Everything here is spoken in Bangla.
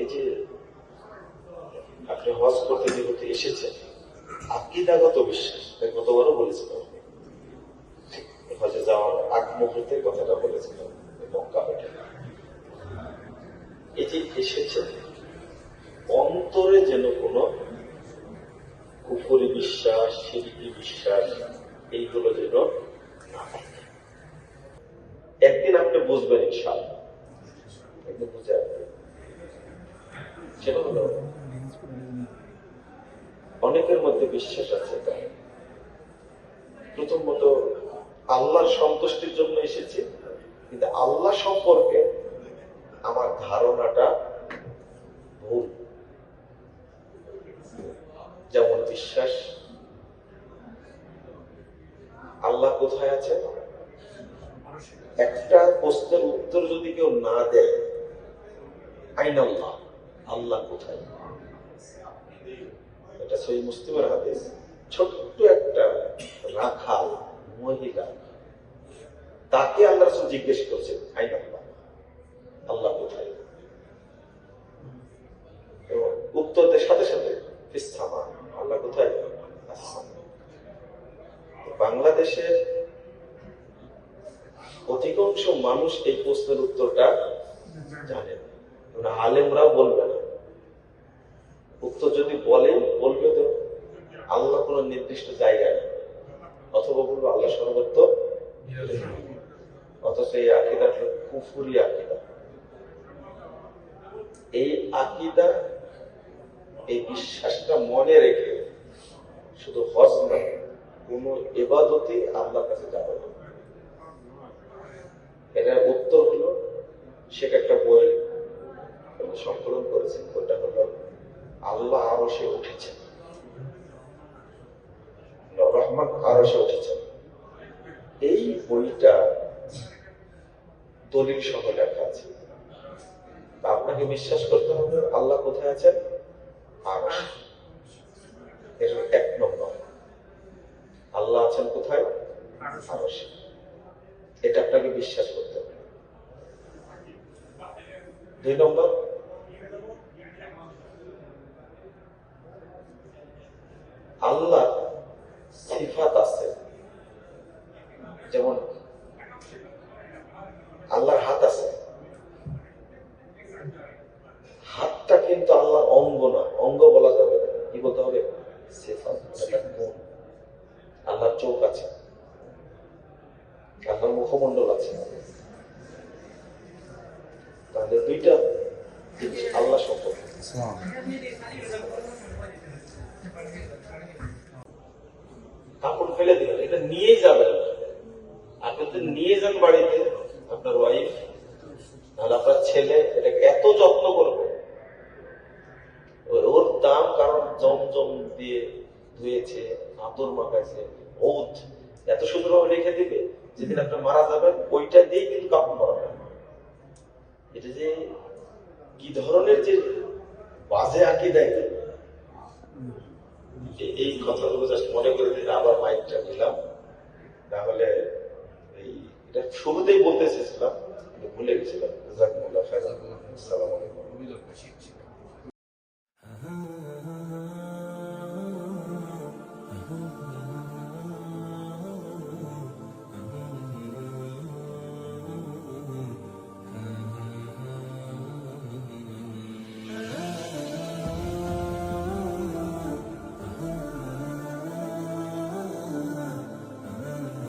এই যে আপনি হজ করতে এসেছেন, আকিদাগত বিশ্বাস গতবারও বলেছিলাম কথাটা যে এসেছেন অন্তরে যেন কোনো কুফুরি বিশ্বাস, সিরিকি বিশ্বাস, এইগুলো যেন একদিন আপনি বুঝবেন ইনশাআল্লাহ। একদিন বুঝে আসবেন। সেটা হলো অনেকের মধ্যে বিশ্বাস আছে প্রথমত, আল্লাহর সন্তুষ্টির জন্য এসেছি, কিন্তু আল্লাহ সম্পর্কে আমার ধারণাটা ভুল। যেমন বিশ্বাস, আল্লাহ কোথায় আছে একটা প্রশ্নের উত্তর যদি কেউ না দেয়, আইন আল্লাহ। আল্লাহ কোথায়? এটা সই মুসলিমের হাদিস। ছোট্ট একটা রাখাল, মহিলা, তাকে আল্লাহ রসুল জিজ্ঞেস করছেন আল্লাহ আল্লাহ কোথায়? উত্তরদের সাথে সাথে আল্লাহ কোথায়? বাংলাদেশের অধিকাংশ মানুষ এই প্রশ্নের উত্তরটা জানে না। মানে আলেমরাও বলবে না উত্তর যদি বলে, বলবে তো? আল্লাহ কোন নির্দিষ্ট জায়গায়। অথবা বলবে আল্লাহ সর্বত্র অথচ এই আকিদা হলো কুফুরি আকিদা। এই আকিদা, এই বিশ্বাসটা মনে রেখে শুধু হজ নয় কোন এবাদতি আল্লাহর কাছে যাবে না। এটার উত্তর হলো সেটা একটা বই সংকলন করেছে ওটা হলো আল্লাহ আরও সে উঠেছেন রহমান আরও সে উঠেছেন এই বইটা দলিল সহ লেখা আছে। আপনাকে বিশ্বাস করতে হবে, আল্লাহ কোথায় আছেন? আরও এর এক নম্বর। আল্লাহ আছেন কোথায়? আরও এটা আপনাকে বিশ্বাস করতে হবে। দুই নম্বর। আল্লাহ সিফাত আছে যেমন আল্লাহর হাত আছে হাতটা কিন্তু আল্লাহর অঙ্গ না। অঙ্গ বলা যাবে না। কি বলতে হবে। আল্লাহর চোখ আছে। আল্লাহর মুখমন্ডল আছে। তাহলে দুইটা আল্লাহ সম্পর্কে। কাপড় ফেলে দিলেন। এটা নিয়েই যাবেন। আপনি যদি নিয়ে যান বাড়িতে, আপনার ওয়াইফ তাহলে আপনার ছেলে এটাকে এত যত্ন করবে? ওর দাম কারণ জমজম দিয়ে ধুয়েছে, আতর মাখাইছে ওত এত সুন্দরভাবে রেখে দিবে, যেদিন আপনি মারা যাবেন, ওইটা দিয়ে কিন্তু কাপড় পরাবে। এটা যে কি ধরনের যে বাজে আঁকি দেয় এই কথাগুলো জাস্ট মনে করে দিলে আবার মাইকটা নিলাম। তাহলে এই, এটা শুরুতেই বলতে চেয়েছিলাম। ভুলে গেছিলাম। জাজাকুমুল্লাহ খাইরান। আসসালামু আলাইকুম।